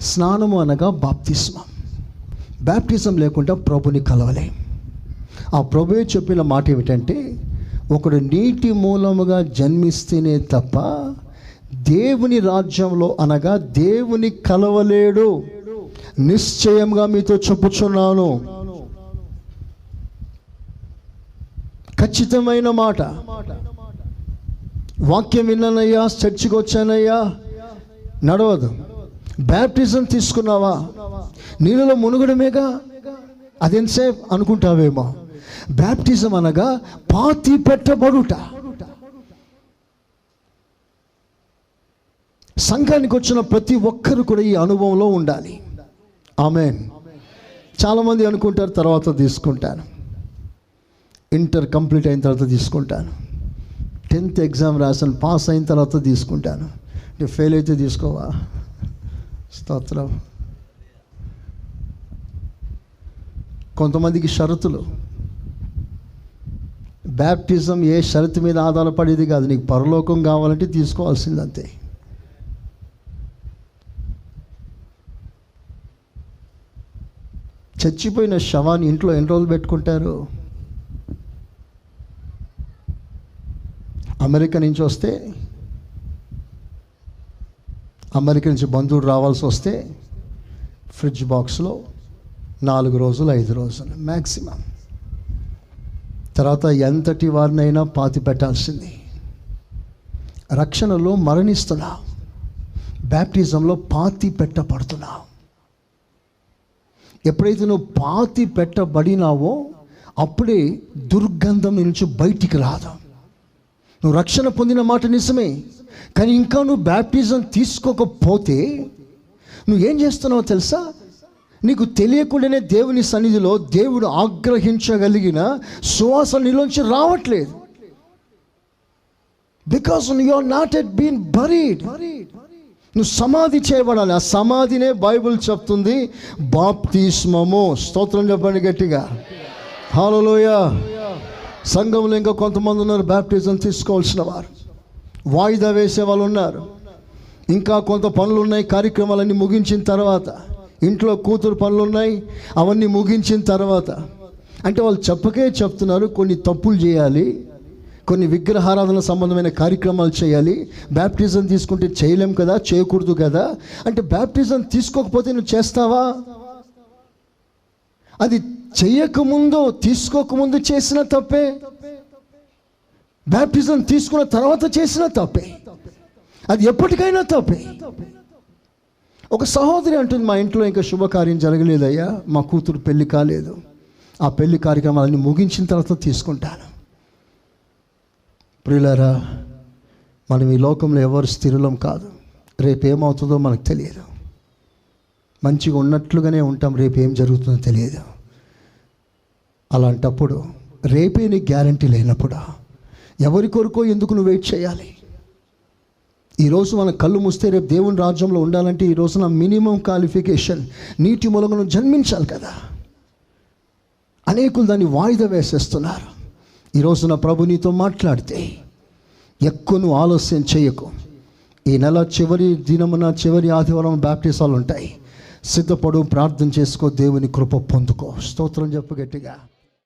స్నానము అనగా బాప్తిస్మం. బాప్టిజం లేకుండా ప్రభుని కలవలే. ఆ ప్రభువే చెప్పిన మాట ఏమిటంటే ఒకడు నీటి మూలముగా జన్మిస్తేనే తప్ప దేవుని రాజ్యంలో అనగా దేవుని కలవలేడు. నిశ్చయంగా మీతో చెప్పుచున్నాను. ఖచ్చితమైన మాట. వాక్యం విన్నానయ్యా చర్చికి వచ్చానయ్యా నడవదు. బ్యాప్టిజం తీసుకున్నావా? నీళ్ళలో మునుగడమేగా అదెంతసేపు అనుకుంటావేమో? బ్యాప్టిజం అనగా పాతి పెట్టబడుట. సంఘానికి వచ్చిన ప్రతి ఒక్కరు కూడా ఈ అనుభవంలో ఉండాలి. ఆమెన్. చాలామంది అనుకుంటారు తర్వాత తీసుకుంటాను. ఇంటర్ కంప్లీట్ అయిన తర్వాత తీసుకుంటాను. టెన్త్ ఎగ్జామ్ రాసాను పాస్ అయిన తర్వాత తీసుకుంటాను. అంటే ఫెయిల్ అయితే తీసుకోవా? స్తోత్రం. కొంతమందికి షరతులు. బ్యాప్టిజం ఏ షరతు మీద ఆధారపడేది కాదు. నీకు పరలోకం కావాలంటే తీసుకోవాల్సింది అంతే. చచ్చిపోయిన శవాన్ని ఇంట్లో ఎన్ని రోజులు పెట్టుకుంటారు? అమెరికా నుంచి వస్తే అమెరికా నుంచి బంధువుడు రావాల్సి వస్తే ఫ్రిడ్జ్ బాక్స్లో నాలుగు రోజులు ఐదు రోజులు మ్యాక్సిమం తర్వాత ఎంతటి వారినైనా పాతి పెట్టాల్సింది. రక్షణలో మరణిస్తున్నా. బ్యాప్టిజంలో పాతి పెట్టబడుతున్నా. ఎప్పుడైతే నువ్వు పాతి పెట్టబడినావో అప్పుడే దుర్గంధం నుంచి బయటికి రాదాం. నువ్వు రక్షణ పొందిన మాట నిజమే. కానీ ఇంకా నువ్వు బ్యాప్టిజం తీసుకోకపోతే నువ్వు ఏం చేస్తున్నావో తెలుసా? నీకు తెలియకుండానే దేవుని సన్నిధిలో దేవుడు ఆగ్రహించగలిగిన సువాస నీలోంచి రావట్లేదు. Because you are not at been buried నువ్వు సమాధి చేయబడాలి. ఆ సమాధినే బైబిల్ చెప్తుంది. బాప్తిస్మము. స్తోత్రం చెప్పండి గట్టిగా. హాలలోయ సంఘంలో ఇంకా కొంతమంది ఉన్నారు బ్యాప్టిజం తీసుకోవాల్సిన వారు. వాయిదా వేసే వాళ్ళు ఉన్నారు. ఇంకా కొంత పనులు ఉన్నాయి కార్యక్రమాలన్నీ ముగించిన తర్వాత. ఇంట్లో కూతురు పనులు ఉన్నాయి అవన్నీ ముగించిన తర్వాత. అంటే వాళ్ళు చెప్పకే చెప్తున్నారు కొన్ని తప్పులు చేయాలి కొన్ని విగ్రహారాధన సంబంధమైన కార్యక్రమాలు చేయాలి బ్యాప్టిజం తీసుకుంటే చేయలేం కదా చేయకూడదు కదా. అంటే బ్యాప్టిజం తీసుకోకపోతే నువ్వు చేస్తావా? అది చెయ్యకముందు తీసుకోకముందు చేసిన తప్పే. బ్యాప్టిజం తీసుకున్న తర్వాత చేసిన తప్పే. అది ఎప్పటికైనా తప్పే. ఒక సహోదరి అంటుంది మా ఇంట్లో ఇంకా శుభకార్యం జరగలేదయ్యా మా కూతురు పెళ్ళి కాలేదు. ఆ పెళ్ళి కార్యక్రమాలన్నీ ముగించిన తర్వాత తీసుకుంటాను. ప్రియులారా మనం ఈ లోకంలో ఎవరు స్థిరలం కాదు. రేపు ఏమవుతుందో మనకు తెలియదు. మంచిగా ఉన్నట్లుగానే ఉంటాం రేపు ఏం జరుగుతుందో తెలియదు. అలాంటప్పుడు రేపే నీకు గ్యారంటీ లేనప్పుడు? ఎవరి కొరకో ఎందుకు నువ్వు వెయిట్ చేయాలి? ఈరోజు మన కళ్ళు మూస్తే రేపు దేవుని రాజ్యంలో ఉండాలంటే ఈ రోజున మినిమం క్వాలిఫికేషన్ నీటి మూలంగా జన్మించాలి కదా. అనేకులు దాన్ని వాయిదా వేసేస్తున్నారు. ఈరోజు నా ప్రభు నీతో మాట్లాడితే ఎక్కువ నువ్వు ఆలస్యం చేయకు. ఈ నెల చివరి దినమున చివరి ఆదివారం బ్యాప్టిసాలు ఉంటాయి. సిద్ధపడు ప్రార్థన చేసుకో దేవుని కృప పొందుకో. స్తోత్రం చెప్పు గట్టిగా.